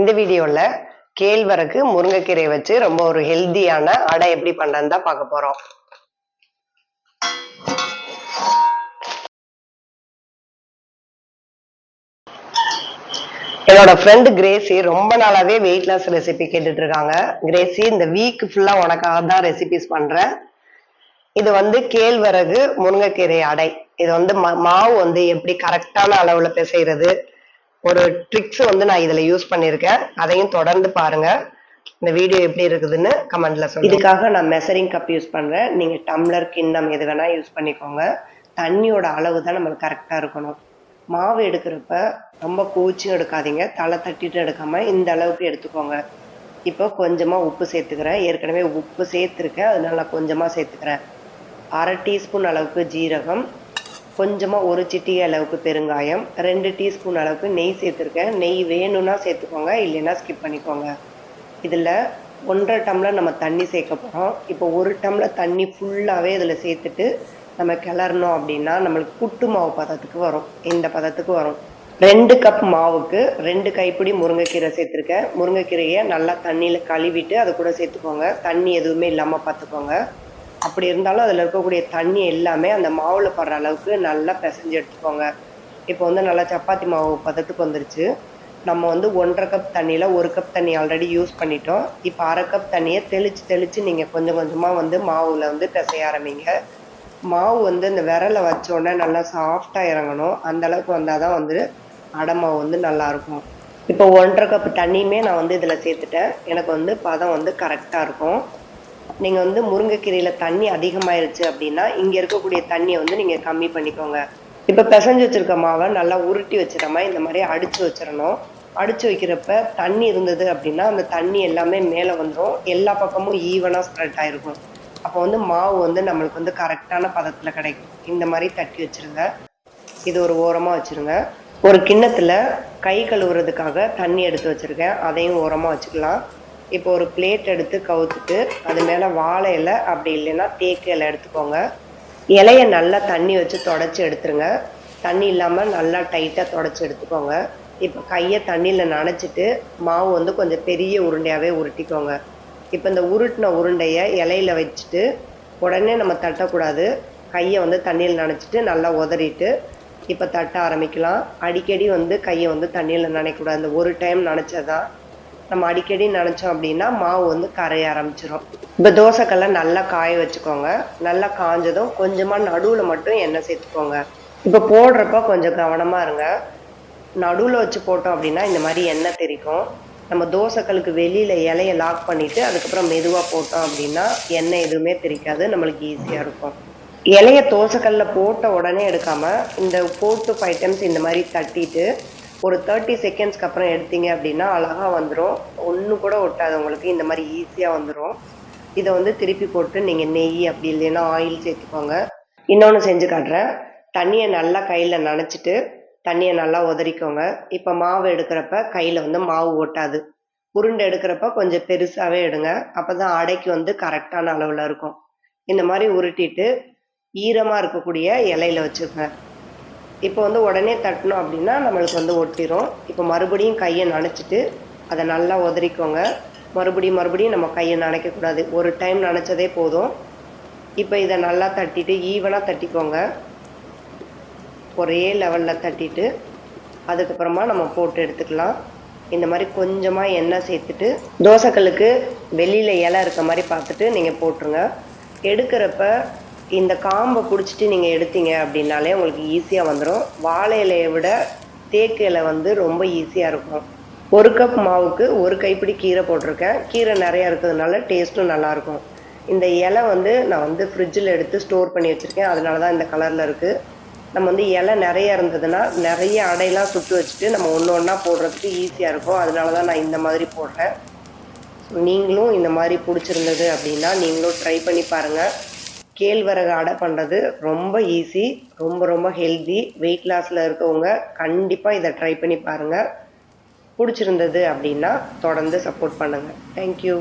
இந்த வீடியோவில் கேழ்வரகு முருங்கைக்கீரை வச்சு ரொம்ப ஒரு ஹெல்த்தியான அடை எப்படி பண்ணுறதுன்னு தான் பார்க்க போகிறோம் என்னோட ஃப்ரெண்டு கிரேசி ரொம்ப நாளாவே வெயிட் லாஸ் ரெசிபி கேட்டுட்டு இருக்காங்க கிரேசி இந்த வீக் ஃபுல்லா உனக்காக தான் ரெசிபிஸ் பண்றேன். இது வந்து கேழ்வரகு முருங்கைக்கீரை அடை. இது வந்து மாவு வந்து எப்படி கரெக்டான அளவுல பிசைறது ஒரு ட்ரிக்ஸ் வந்து நான் இதுல யூஸ் பண்ணியிருக்கேன். அதையும் தொடர்ந்து பாருங்க. இந்த வீடியோ எப்படி இருக்குதுன்னு கமெண்ட்ல சொல்லுங்க. இதுக்காக நான் மெசரிங் கப் யூஸ் பண்றேன். நீங்க டம்ளர் கிண்ணம் எது வேணா யூஸ் பண்ணிக்கோங்க. தண்ணியோட அளவு தான் நம்மளுக்கு கரெக்டா இருக்கணும். மாவு எடுக்கிறப்ப ரொம்ப கோச்சியும் எடுக்காதீங்க. தலை தட்டிட்டு எடுக்காம இந்த அளவுக்கு எடுத்துக்கோங்க. இப்போ கொஞ்சமாக உப்பு சேர்த்துக்கிறேன். ஏற்கனவே உப்பு சேர்த்துருக்கேன். அதனால நான் கொஞ்சமாக சேர்த்துக்கிறேன். அரை டீஸ்பூன் அளவுக்கு ஜீரகம் கொஞ்சமாக ஒரு சிட்டிகை அளவுக்கு பெருங்காயம் ரெண்டு டீஸ்பூன் அளவுக்கு நெய் சேர்த்துருக்கேன். நெய் வேணும்னா சேர்த்துக்கோங்க இல்லைன்னா ஸ்கிப் பண்ணிக்கோங்க. இதில் ஒன்றரை டம்ளர் நம்ம தண்ணி சேர்க்க போகிறோம் இப்போ ஒரு டம்ளர் தண்ணி ஃபுல்லாகவே இதில் சேர்த்துட்டு நம்ம கிளறணும் அப்படின்னா நம்மளுக்கு புட்டு மாவு பதத்துக்கு வரும். இந்த பதத்துக்கு வரும். ரெண்டு கப் மாவுக்கு ரெண்டு கைப்பிடி முருங்கைக்கீரை சேர்த்துருக்கேன். முருங்கைக்கீரையை நல்லா தண்ணியில் கழுவிட்டு அதை கூட சேர்த்துக்கோங்க. தண்ணி எதுவுமே இல்லாமல் பார்த்துக்கோங்க. அப்படி இருந்தாலும் அதில் இருக்கக்கூடிய தண்ணி எல்லாமே அந்த மாவில் படுற அளவுக்கு நல்லா பிசைஞ்சு எடுத்துக்கோங்க. இப்போ வந்து நல்லா சப்பாத்தி மாவு பதத்துக்கு வந்துருச்சு. நம்ம வந்து ஒன்றரை கப் தண்ணியில் ஒரு கப் தண்ணி ஆல்ரெடி யூஸ் பண்ணிட்டோம். இப்போ அரை கப் தண்ணியை தெளித்து தெளித்து நீங்கள் கொஞ்சம் கொஞ்சமாக வந்து மாவில் வந்து பிசைய ஆரம்பிங்க. மாவு வந்து இந்த விரலை வச்சோடனே நல்லா சாஃப்டாக இறங்கணும். அந்த அளவுக்கு வந்தால் தான் வந்து அடை மாவு வந்து நல்லாயிருக்கும் இப்போ ஒன்றரை கப் தண்ணியுமே நான் வந்து இதில் சேர்த்துட்டேன். எனக்கு வந்து பதம் வந்து கரெக்டாக இருக்கும். நீங்கள் வந்து முருங்கைக்கீரையில் தண்ணி அதிகமாயிருச்சு அப்படின்னா இங்கே இருக்கக்கூடிய தண்ணியை வந்து நீங்கள் கம்மி பண்ணிக்கோங்க. இப்போ பிசைஞ்சு வச்சுருக்க மாவை நல்லா உருட்டி வச்சிடாம இந்த மாதிரி அடித்து வச்சிடணும். அடித்து வைக்கிறப்ப தண்ணி இருந்தது அப்படின்னா அந்த தண்ணி எல்லாமே மேலே வந்துடும் எல்லா பக்கமும் ஈவனாக ஸ்ப்ரெட் ஆகிருக்கும் அப்போ வந்து மாவு வந்து நம்மளுக்கு வந்து கரெக்டான பதத்தில் கிடைக்கும். இந்த மாதிரி தட்டி வச்சுருங்க. இது ஒரு ஓரமாக வச்சுருங்க. ஒரு கிண்ணத்தில் கை கழுவுறதுக்காக தண்ணி எடுத்து வச்சுருக்கேன். அதையும் ஓரமாக வச்சுக்கலாம். இப்போ ஒரு பிளேட் எடுத்து கவுத்துட்டு அது மேலே வாழை இலை அப்படி இல்லைன்னா தேக்கு இலை எடுத்துக்கோங்க. இலையை நல்லா தண்ணி வச்சு தொடச்சி எடுத்துருங்க. தண்ணி இல்லாமல் நல்லா டைட்டாக தொடச்சி எடுத்துக்கோங்க. இப்போ கையை தண்ணியில் நனைச்சிட்டு மாவு வந்து கொஞ்சம் பெரிய உருண்டையாகவே உருட்டிக்கோங்க. இப்போ இந்த உருட்டின உருண்டையை இலையில வச்சுட்டு உடனே நம்ம தட்டக்கூடாது. கையை வந்து தண்ணியில் நனைச்சிட்டு நல்லா உதறிட்டு இப்போ தட்ட ஆரம்பிக்கலாம். அடிக்கடி வந்து கையை வந்து தண்ணியில் நனைக்கூடாது இந்த ஒரு டைம் நினச்சதான் நம்ம அடிக்கடி நினச்சோம் அப்படின்னா மாவு வந்து கரைய ஆரம்பிச்சிடும் இப்போ தோசைக்கல்லை நல்லா காய வச்சுக்கோங்க. நல்லா காஞ்சதும் கொஞ்சமாக நடுவில் மட்டும் எண்ணெய் சேர்த்துக்கோங்க. இப்போ போடுறப்ப கொஞ்சம் கவனமாக இருங்க. நடுவில் வச்சு போட்டோம் அப்படின்னா இந்த மாதிரி எண்ணெய் தெரிக்கும். நம்ம தோசைக்கல்லுக்கு வெளியில் இலையை லாக் பண்ணிவிட்டு அதுக்கப்புறம் மெதுவாக போட்டோம் அப்படின்னா எண்ணெய் எதுவுமே தெரிக்காது. நம்மளுக்கு ஈஸியாக இருக்கும். இலைய தோசைக்கல்ல போட்ட உடனே எடுக்காமல் இந்த ஃபோர் டு ஃபைவ் டைம்ஸ் இந்த மாதிரி தட்டிட்டு ஒரு தேர்ட்டி செகண்ட்ஸ்க்கு அப்புறம் எடுத்தீங்க அப்படின்னா அழகாக வந்துடும் ஒன்று கூட ஒட்டாது உங்களுக்கு. இந்த மாதிரி ஈஸியாக வந்துடும் இதை வந்து திருப்பி போட்டு நீங்கள் நெய் அப்படி இல்லைன்னா ஆயில் சேர்த்துக்கோங்க. இன்னொன்று செஞ்சு காட்டுறேன். தண்ணியை நல்லா கையில் நனைச்சிட்டு தண்ணியை நல்லா உதறிக்கோங்க. இப்போ மாவு எடுக்கிறப்ப கையில் வந்து மாவு ஒட்டாது. உருண்டை எடுக்கிறப்ப கொஞ்சம் பெருசாகவே எடுங்க. அப்போ தான் அடைக்கு வந்து கரெக்டான அளவில் இருக்கும். இந்த மாதிரி உருட்டிட்டு ஈரமாக இருக்கக்கூடிய இலையில வச்சுக்கோங்க. இப்போ வந்து உடனே தட்டினோம் அப்படின்னா நம்மளுக்கு வந்து ஒட்டிடும் இப்போ மறுபடியும் கையை நனைச்சிட்டு அதை நல்லா உதறிக்கோங்க. மறுபடியும் மறுபடியும் நம்ம கையை நனைக்கக்கூடாது. ஒரு டைம் நனைச்சதே போதும். இப்போ இதை நல்லா தட்டிட்டு ஈவனாக தட்டிக்கோங்க. ஒரே லெவலில் தட்டிட்டு அதுக்கப்புறமா நம்ம போட்டு எடுத்துக்கலாம். இந்த மாதிரி கொஞ்சமாக எண்ணெய் சேர்த்துட்டு தோசைக்கல்லுக்கு வெளியில் இலை இருக்க மாதிரி பார்த்துட்டு நீங்கள் போட்டுருங்க. எடுக்கிறப்ப இந்த காம்பை பிடிச்சிட்டு நீங்கள் எடுத்தீங்க அப்படின்னாலே உங்களுக்கு ஈஸியாக வந்துடும் வாழை இலையை விட தேக்கு இலை வந்து ரொம்ப ஈஸியாக இருக்கும். ஒரு கப் மாவுக்கு ஒரு கைப்பிடி கீரை போட்டிருக்கேன். கீரை நிறையா இருக்கிறதுனால டேஸ்ட்டும் நல்லாயிருக்கும் இந்த இலை வந்து நான் வந்து ஃப்ரிட்ஜில் எடுத்து ஸ்டோர் பண்ணி வச்சுருக்கேன். அதனால தான் இந்த கலரில் இருக்குது நம்ம வந்து இலை நிறைய இருந்ததுன்னா நிறைய அடையெல்லாம் சுட்டு வச்சுட்டு நம்ம ஒன்று ஒன்றா போடுறதுக்கு ஈஸியாக இருக்கும். அதனால தான் நான் இந்த மாதிரி போடுறேன். நீங்களும் இந்த மாதிரி பிடிச்சிருந்தது அப்படின்னா நீங்களும் ட்ரை பண்ணி பாருங்கள் கேழ்வரகு அடை பண்ணுறது ரொம்ப ஈஸி ரொம்ப ரொம்ப ஹெல்தி வெயிட் லாஸில் இருக்கவங்க கண்டிப்பாக இதை ட்ரை பண்ணி பாருங்கள் பிடிச்சிருந்தது அப்படின்னா தொடர்ந்து சப்போர்ட் பண்ணுங்கள் தேங்க்யூ